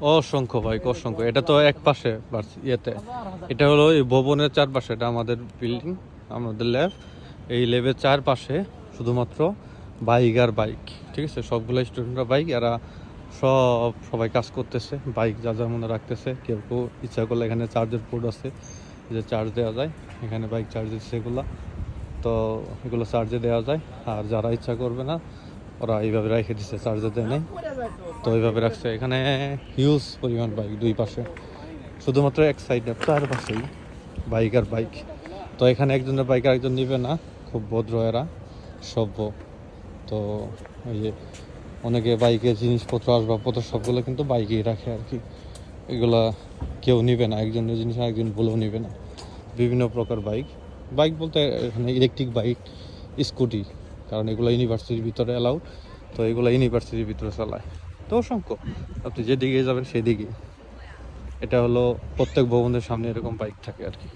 অসংখ্য বাইক অসংখ্য। এটা তো এক পাশে ইয়েতে। এটা হলো এই ভবনের চারপাশে, এটা আমাদের বিল্ডিং আমাদের ল্যাব এই ল্যাবের চারপাশে শুধুমাত্র বাইক আর বাইক ঠিক আছে? সবগুলো স্টুডেন্টরা বাইক এরা সব সবাই কাজ করতেছে বাইক যা যার মনে রাখতেছে। কেউ কেউ ইচ্ছা করলে এখানে চার্জের পোর্ট আছে যে চার্জ দেওয়া যায়, এখানে বাইক চার্জ দিচ্ছে এগুলো। তো এগুলো চার্জে দেওয়া যায়, আর যারা ইচ্ছা করবে না ওরা এইভাবে রেখে দিচ্ছে চার্জে দেয় নাই। তো এইভাবে রাখছে। এখানে হিউজ পরিমাণ বাইক দুই পাশে। শুধুমাত্র এক সাইডে চার পাশেই বাইক আর বাইক তো এখানে একজনের বাইক আরেকজন নিবে না। খুব ভদ্র এরা, সভ্য। তো ওই যে অনেকে বাইকে জিনিসপত্র, আসবাবপত্র সবগুলো কিন্তু বাইকেই রাখে আর কি। এগুলা কেউ নিবে না। একজনের জিনিস একজন বলেও নিবে না। বিভিন্ন প্রকার বাইক বাইক বলতে এখানে ইলেকট্রিক বাইক স্কুটি কারণ এগুলো ইউনিভার্সিটির ভিতরে অ্যালাউ তো এগুলো ইউনিভার্সিটির ভিতরে চালায়। তো অসংখ্য। আপনি যেদিকে যাবেন সেদিকে। এটা হলো প্রত্যেক ভবনের সামনে এরকম বাইক থাকে আর কি।